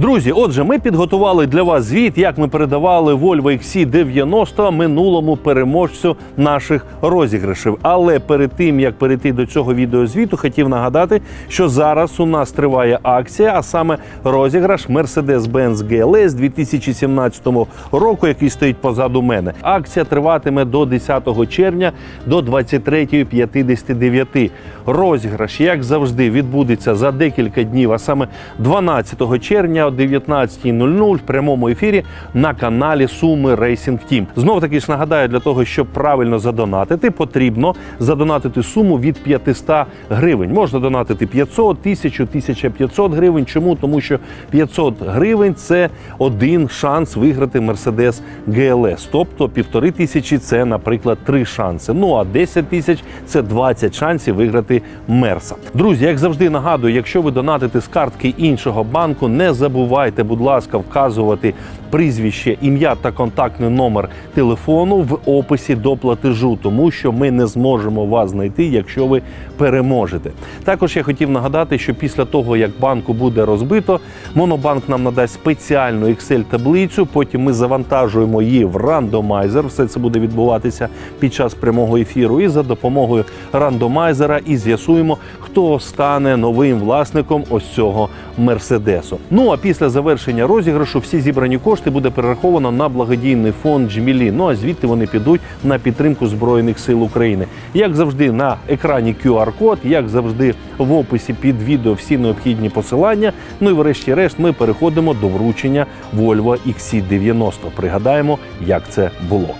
Друзі, отже, ми підготували для вас звіт, як ми передавали Volvo XC90 минулому переможцю наших розіграшів. Але перед тим як перейти до цього відеозвіту, хотів нагадати, що зараз у нас триває акція, а саме розіграш Mercedes-Benz GLS 2017 року, який стоїть позаду мене. Акція триватиме до 10 червня до 23.59. Розіграш, як завжди, відбудеться за декілька днів, а саме 12 червня о 19.00 в прямому ефірі на каналі Суми Racing Team. Знов таки ж нагадаю, для того, щоб правильно задонатити, потрібно задонатити суму від 500 гривень. Можна донатити 500, 1000, 1500 гривень. Чому? Тому що 500 гривень це один шанс виграти Mercedes GLS. Тобто півтори тисячі це, наприклад, три шанси. Ну а 10 тисяч це 20 шансів виграти Мерса. Друзі, як завжди нагадую, якщо ви донатите з картки іншого банку, не забувайте, будь ласка, вказувати прізвище, ім'я та контактний номер телефону в описі до платежу, тому що ми не зможемо вас знайти, якщо ви переможете. Також я хотів нагадати, що після того, як банку буде розбито, Монобанк нам надасть спеціальну Excel-таблицю. Потім ми завантажуємо її в рандомайзер. Все це буде відбуватися під час прямого ефіру. І за допомогою рандомайзера і з'ясуємо, хто стане новим власником ось цього мерседесу. Ну а після завершення розіграшу всі зібрані кошти буде перераховано на благодійний фонд Джмілі. Ну а звідти вони підуть на підтримку збройних сил України. Як завжди, на екрані QR-код, як завжди, в описі під відео всі необхідні посилання. Ну і врешті-решт ми переходимо до вручення Volvo XC90. Пригадаємо, як це було.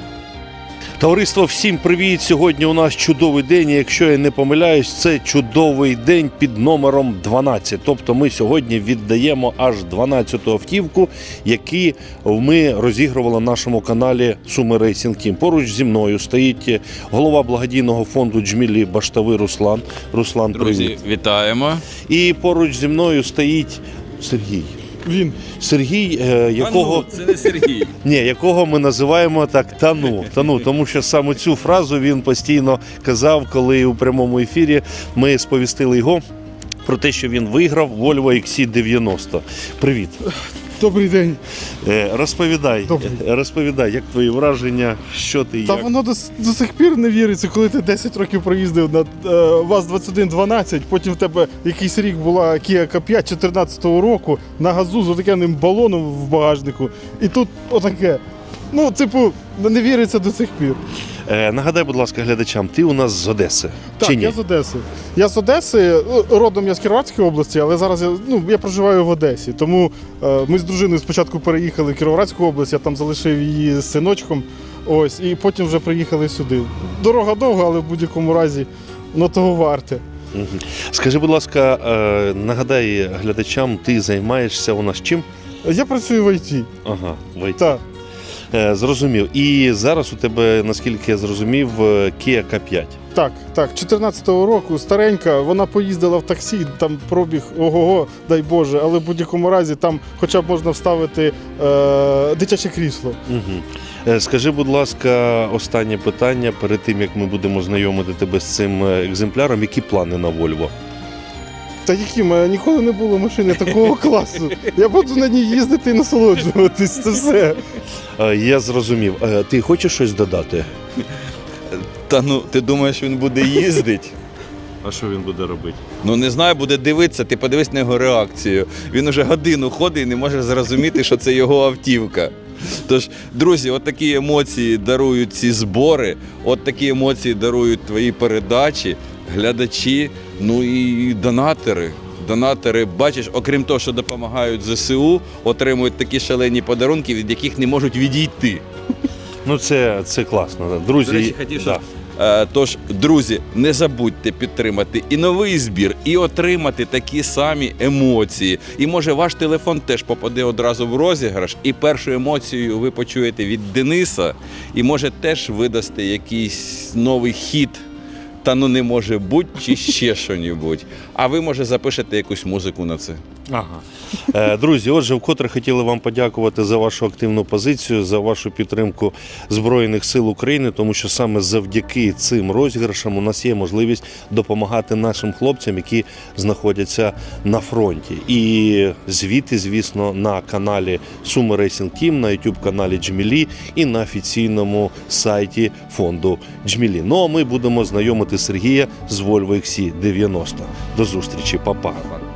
Товариство, всім привіт! Сьогодні у нас чудовий день. і Якщо я не помиляюсь, це чудовий день під номером 12. Тобто ми сьогодні віддаємо аж 12-ту автівку, які ми розігрували на нашому каналі Суми Рейсінг Тім. Поруч зі мною стоїть голова благодійного фонду Джмілі Баштави Руслан. Руслан, Друзі, привіт. вітаємо. І поруч зі мною стоїть Сергій. Він Сергій, е, якого ну, це не Сергій. ні, якого ми називаємо так тану. Тану, тому що саме цю фразу він постійно казав, коли у прямому ефірі ми сповістили його про те, що він виграв Volvo XC90. Привіт. Добрий день. Е, Розповідай, Добрий. розповідай, як твої враження, що ти Та як? воно до, до сих пір не віриться, коли ти 10 років проїздив на е, ВАЗ-2112, потім в тебе якийсь рік була Kia K5 14-го року на газу з отаким балоном в багажнику. І тут отаке. Ну, типу, не віриться до сих пір. Е, нагадай, будь ласка, глядачам, ти у нас з Одеси. Так, чи ні? я з Одеси. Я з Одеси, ну, родом я з Кіровоградської області, але зараз я, ну, я проживаю в Одесі. Тому е, ми з дружиною спочатку переїхали в Кіровоградську область, я там залишив її з синочком. Ось, і потім вже приїхали сюди. Дорога довга, але в будь-якому разі ну, того варте. Скажи, будь ласка, е, нагадай глядачам, ти займаєшся у нас чим? Я працюю в ІТ. Ага, в IT. Так, Зрозумів. І зараз у тебе, наскільки я зрозумів, е, Kia K5. так, так. 14-го року старенька, вона поїздила в таксі, там пробіг ого-го, дай Боже, але в будь-якому разі там хоча б можна вставити е, дитяче крісло. Угу. Скажи, будь ласка, останнє питання перед тим, як ми будемо знайомити тебе з цим е, екземпляром. Які плани на Volvo? Та які в мене ніколи не було машини такого класу. Я буду на ній їздити і насолоджуватись. Це все. Е, Я зрозумів. Е, Ти хочеш щось додати? Та ну, ти думаєш, він буде їздити? А що він буде робити? Ну не знаю, буде дивитися, ти подивись на його реакцію. Він уже годину ходить і не може зрозуміти, що це його автівка. Тож, друзі, от такі емоції дарують ці збори, от такі емоції дарують твої передачі, глядачі, ну і донатори. Донатори, бачиш, окрім того, що допомагають ЗСУ, отримують такі шалені подарунки, від яких не можуть відійти. Ну, це, це класно. да. Друзі, До речі, хотів, да. щоб Е, Тож, друзі, не забудьте підтримати і новий збір, і отримати такі самі емоції. І може ваш телефон теж попаде одразу в розіграш, і першу емоцію ви почуєте від Дениса, і може теж видасте якийсь новий хіт. Та ну не може бути, чи ще що-небудь. А ви може запишете якусь музику на це. Ага. Е, Друзі, отже, вкотре хотіли вам подякувати за вашу активну позицію, за вашу підтримку Збройних сил України, тому що саме завдяки цим розіграшам у нас є можливість допомагати нашим хлопцям, які знаходяться на фронті. І звіти, звісно, на каналі Суми Racing Team, на youtube каналі Джмілі і на офіційному сайті фонду Джмілі. Ну а ми будемо знайомити Сергія з Volvo XC90. До зустрічі, па-па.